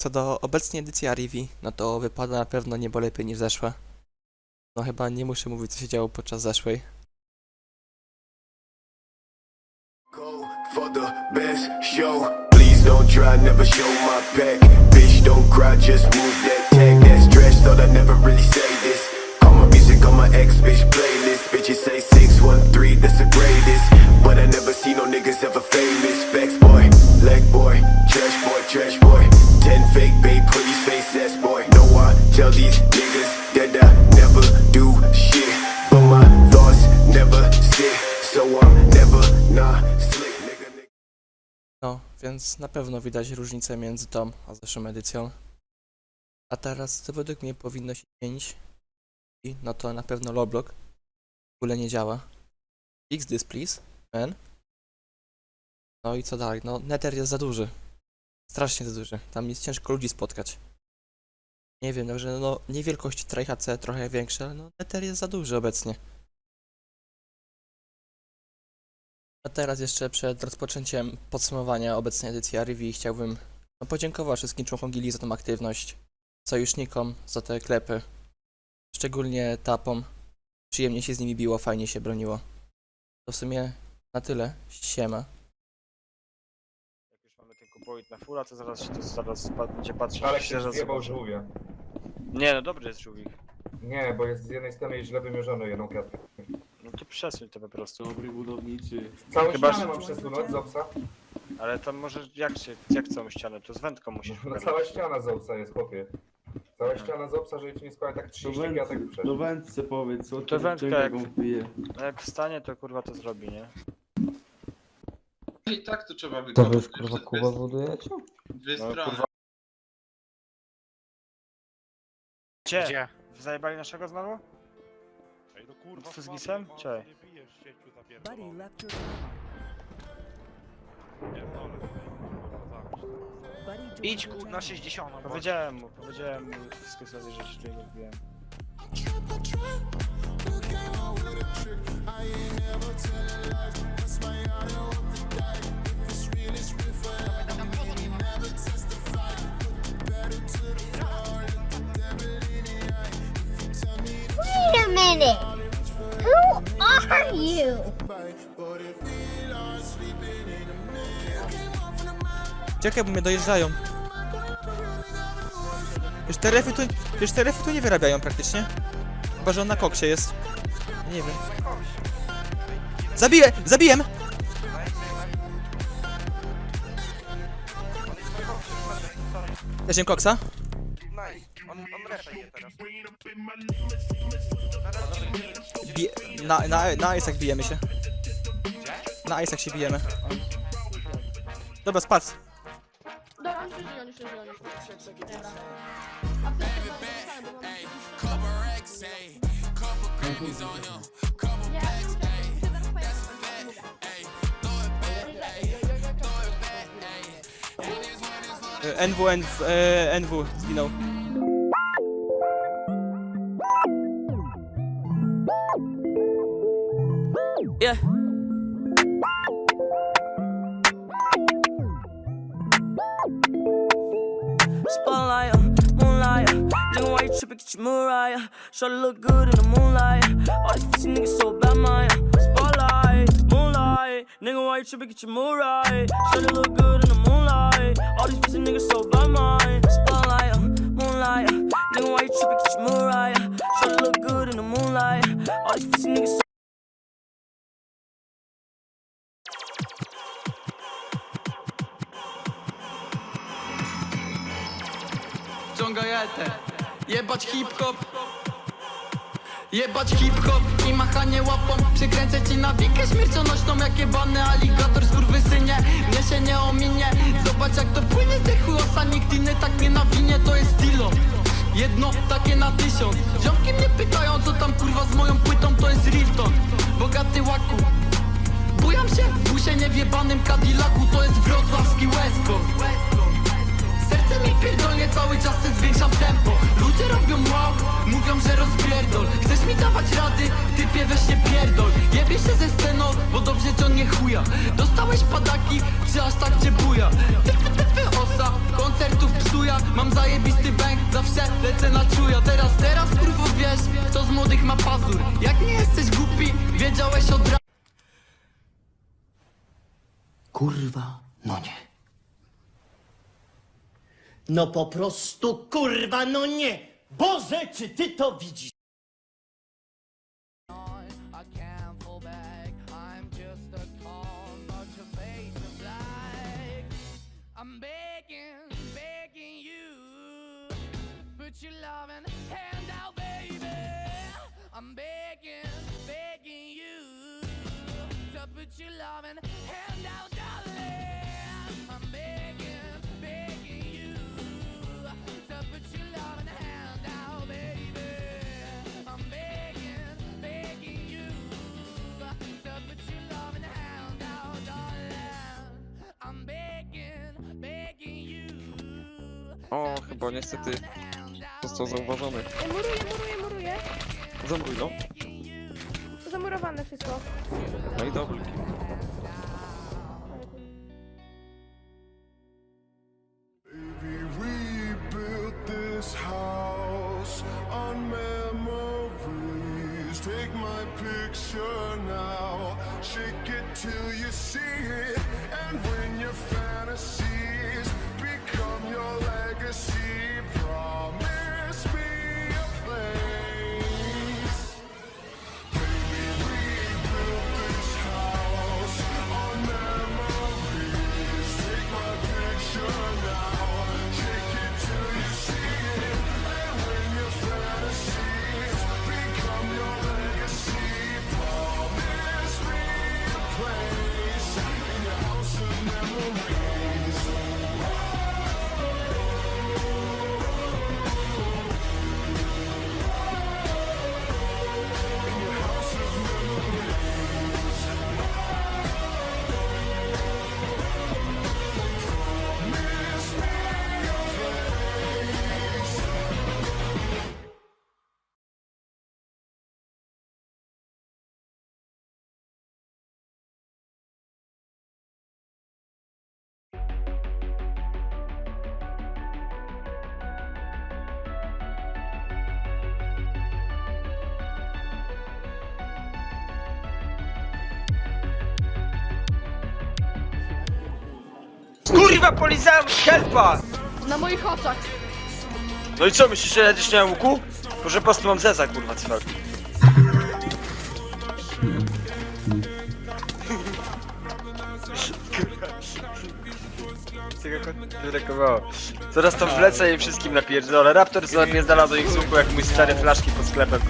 Co do obecnej edycji Arivi, no to wypada na pewno niebo lepiej niż zeszła. No chyba nie muszę mówić, co się działo podczas zeszłej. Go for the best show. Please don't try, never show my tell these niggas that I never do shit. But my thoughts never sit. So I'm never not slick. No, więc na pewno widać różnicę między tą a zeszłą edycją. A teraz, co według mnie powinno się zmienić, i no to na pewno Loblock w ogóle nie działa. Fix this please, man. No i co dalej? No, Nether jest za duży. Strasznie za duży. Tam jest ciężko ludzi spotkać. Nie wiem, także no, nie wielkość TryHC trochę większe, ale no, Nether jest za duży obecnie. A teraz jeszcze przed rozpoczęciem podsumowania obecnej edycji Arivi chciałbym no, podziękować wszystkim członkom gili za tą aktywność, sojusznikom za te klepy, szczególnie tapom. Przyjemnie się z nimi biło, fajnie się broniło. To w sumie na tyle. Siema. Jak już mamy ten kupoid na fura, to zaraz się to zaraz pa- będzie patrzył. Ale się zaraz zjebał zobaczy. żółwia. Nie, no dobry jest żółwik. Nie, bo jest z jednej strony źle wymierzony jedną kratkę. No to przesuń to po prostu. Dobry budowniczy. Całą Chyba, ścianę że- mam przesunąć z obsa? Ale tam może jak się, jak całą ścianę, to z wędką musisz No wpierać. cała ściana z obsa jest, chłopie. Cała ściana z obsa, żeby ci nie składać tak Do 30 węd- kratek Do wędce powiedz, co To ty wędka czego jak- on wbije. No jak wstanie, to kurwa to zrobi, nie? I tak to trzeba To wykonać. wy w kurwa Dwie- Kuba budujecie? Dwie No, strony. kurwa. Gdzie? Gdzie? Zajebali naszego znowu? Ej, no kurwa, Co z gisem? no, Czekaj. Nie bijesz sieciu Buddy zapierdolony. left your channel. Pierdolę, kurwa, zamknij to. Buddy joined Idź your ku channel. na 60. Powiedziałem mu, powiedziałem mu wszystkie razy, że się nie wbiłem. Minute! Who are you? Czekaj, bo mnie dojeżdżają. Już te refy tu, już te refy tu nie wyrabiają praktycznie. Chyba, że on na koksie jest. Nie wiem. Zabiję! Zabiłem! Weźmy koksa. Nice. On, on je teraz. Na, na, na Isaac bijemy się. Na Isaac się bijemy. Dobra, spadł. Dobra, oni się NW, NW. Yeah. Spotlight, uh, moonlight, uh, nigga, why you tripping? Get your Mariah. To look good in the moonlight. All these pussy niggas so bad, man. Spotlight, moonlight, nigga, why you tripping? Get your Mariah. To look good in the moonlight. All these pussy niggas so bad. Spotlight, uh, moonlight, uh, nigga, why you tripping? Get your Mariah. To look good in the moonlight. All these pussy niggas so Jetę. Jebać hip-hop. Jebać hip-hop i machanie łapą. Przykręcę ci na wikę śmiercionośną Jak jebany aligator skurwysynie. Mnie się nie ominie. Zobacz jak to płynie z tych chujosa Nikt inny tak nie nawinie. To jest stilo Jedno takie na tysiąc. Ziomki mnie pytają co tam kurwa z moją płytą. To jest Rifton Bogaty łaku. Bujam się w busie niewjebanym Cadillacu. To jest wrocławski West Serce mi pierdolnie, cały czas se zwiększam tempo. Ludzie robią wow, mówią, że rozpierdol. Chcesz mi dawać rady? Typie weź nie pierdol. Jebie się ze sceną, bo dobrze on nie chuja. Dostałeś padaki, czy aż tak cię buja? Ty, ty, ty, ty, osa, koncertów psuja ręce na czuja. Teraz, teraz kurwo wiesz, kto z młodych ma pazur. Jak nie jesteś głupi, wiedziałeś od razu Kurwa, no nie. No po prostu kurwa, no nie. Boże, czy ty to widzisz? Chyba niestety został zauważony. Muruję, muruję, muruję. Zamuruj, no. Zamurowane wszystko. No i dobrze. Baby, we built this house on memories. Take my picture now, shake it till you see it. And when your fantasies Kurwa, polizałem helpa! Na moich oczach. No i co, myślisz, że będziesz miał łuku? Może po prostu mam zeza, kurwa, cwał. Zaraz to wlecę i wszystkim napierdolę. Raptor zapierdala do ich słuchu jak mój stary flaszki pod sklepem.